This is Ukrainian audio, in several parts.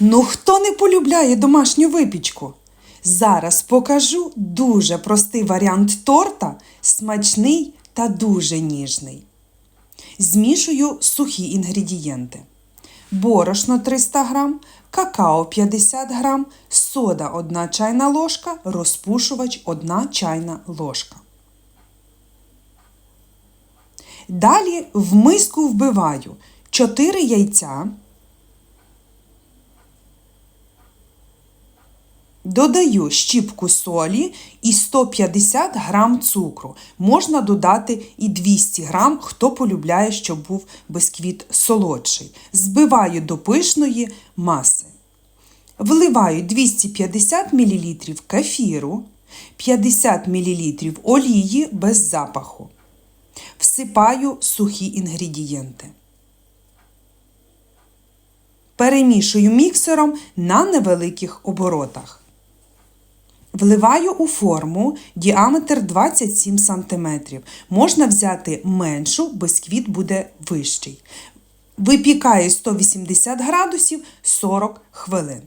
Ну хто не полюбляє домашню випічку? Зараз покажу дуже простий варіант торта, смачний та дуже ніжний. Змішую сухі інгредієнти. Борошно 300 г, какао 50 г, сода 1 чайна ложка, розпушувач 1 чайна ложка. Далі в миску вбиваю 4 яйця, Додаю щіпку солі і 150 грам цукру. Можна додати і 200 грам, хто полюбляє, щоб був бисквіт солодший. Збиваю до пишної маси. Вливаю 250 мл кефіру, 50 мл олії без запаху. Всипаю сухі інгредієнти. Перемішую міксером на невеликих оборотах. Вливаю у форму діаметр 27 см. Можна взяти меншу, бисквіт буде вищий. Випікаю 180 градусів 40 хвилин.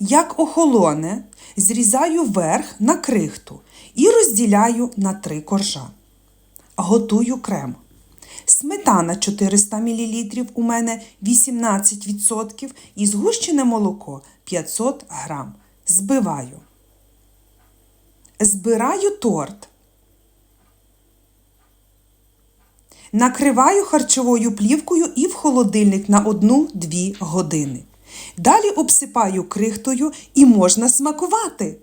Як охолоне, зрізаю верх на крихту і розділяю на три коржа. Готую крем. Сметана 400 мл, у мене 18% і згущене молоко 500 г. Збиваю. Збираю торт. Накриваю харчовою плівкою і в холодильник на 1-2 години. Далі обсипаю крихтою і можна смакувати.